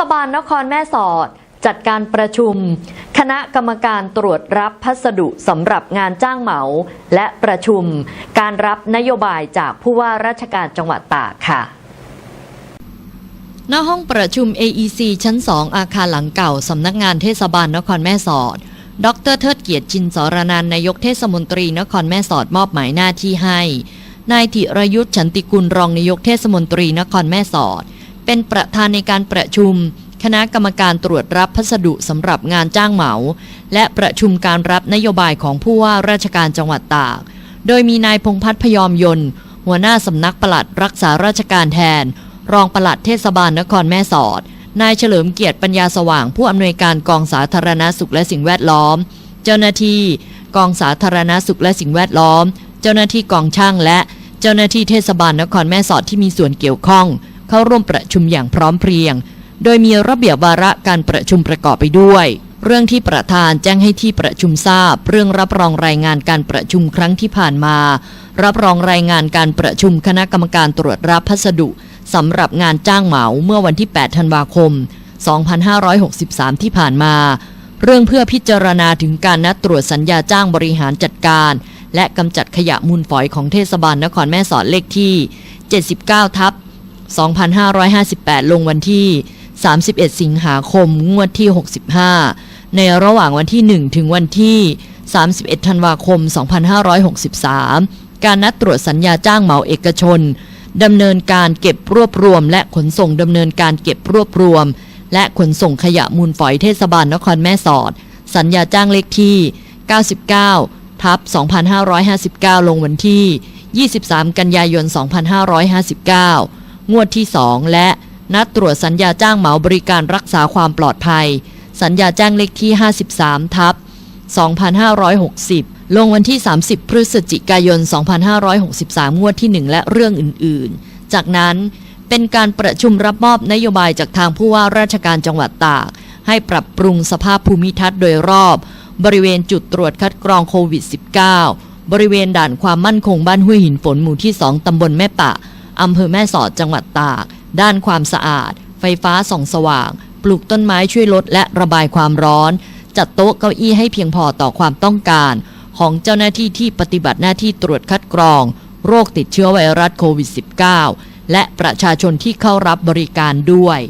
ศบาลนครแม่สอด จัดการประชุม คณะกรรมการตรวจรับพัสดุสำหรับงานจ้างเหมา และประชุม การรับนโยบายจากผู้ว่าราชการจังหวัดตากค่ะณห้องประชุม AEC ชั้น 2 อาคารหลังเก่า สำนักงานเทศบาลนครแม่สอด ดรเทิดเกียรติจินสรนันนายกเทศมนตรีนครแม่สอดมอบหมายหน้าที่ให้ นายธิรยุทธ์ฉันติกุลรองนายกเทศมนตรีนครแม่สอด เป็นประธานในการประชุม คณะกรรมการตรวจรับพัสดุสำหรับงานจ้างเหมา และประชุมการรับนโยบายของผู้ว่าราชการจังหวัดตาก โดยมีนายพงพัฒน์พยอมยนต์ หัวหน้าสำนักปลัดรักษาราชการแทน รองปลัดเทศบาลนครแม่สอด นายเฉลิมเกียรติปัญญาสว่างผู้อำนวยการกองสาธารณาสุขและสิ่งแวดล้อม เจ้าหน้าที่กองสาธารณาสุขและสิ่งแวดล้อม เจ้าหน้าที่กองช่างและเจ้าหน้าที่เทศบาลนครแม่สอดที่มีส่วนเกี่ยวข้อง เข้าร่วมประชุมอย่างพร้อมเพรียง โดยมีระเบียบวาระการประชุมประกอบไปด้วย เรื่องที่ประธานแจ้งให้ที่ประชุมทราบ เรื่องรับรองรายงานการประชุมครั้งที่ผ่านมา รับรองรายงานการประชุมคณะกรรมการตรวจรับพัสดุสำหรับงานจ้างเหมาเมื่อวันที่ 8 ธันวาคม 2563 ที่ผ่านมา เรื่องเพื่อพิจารณาถึงการนัดตรวจสัญญาจ้างบริหารจัดการ และกำจัดขยะมูลฝอยของเทศบาลนครแม่สอดเลขที่ 79 ทับ 2558 ลงวันที่ 31 สิงหาคม งวดที่ 65 ในระหว่างวันที่ 1 ถึงวันที่ 31 ธันวาคม 2563 การนัดตรวจสัญญาจ้างเหมาเอกชนดำเนินการเก็บรวบรวม และขนส่งดำเนินการเก็บรวบรวม และขนส่งขยะมูลฝอยเทศบาลนครแม่สอด สัญญาจ้างเลขที่ 99 ทับ 2559 ลงวันที่ 23 กันยายน 2559 งวดที่ 2 และนัดตรวจสัญญาจ้างเหมาบริการรักษาความปลอดภัย สัญญาจ้างเลขที่ 53 ทับ 2560 ลงวันที่ 30 พฤศจิกายน 2563 งวดที่ 1 และเรื่องอื่นๆ จากนั้นเป็นการประชุมรับมอบนโยบายจากทางผู้ว่าราชการจังหวัดตาก ให้ปรับปรุงสภาพภูมิทัศน์โดยรอบ บริเวณจุดตรวจคัดกรองโควิด -19 บริเวณด่านความมั่นคงบ้านห้วยหินฝนหมู่ที่ 2 ตำบลแม่ปะ อำเภอแม่สอดจังหวัดตาก ด้านความสะอาด ไฟฟ้าส่องสว่าง ปลูกต้นไม้ช่วยลดและระบายความร้อน จัดโต๊ะเก้าอี้ให้เพียงพอต่อความต้องการ ของเจ้าหน้าที่ที่ปฏิบัติหน้าที่ตรวจคัดกรอง โรคติดเชื้อไวรัสโควิด -19 และประชาชนที่เข้ารับบริการด้วย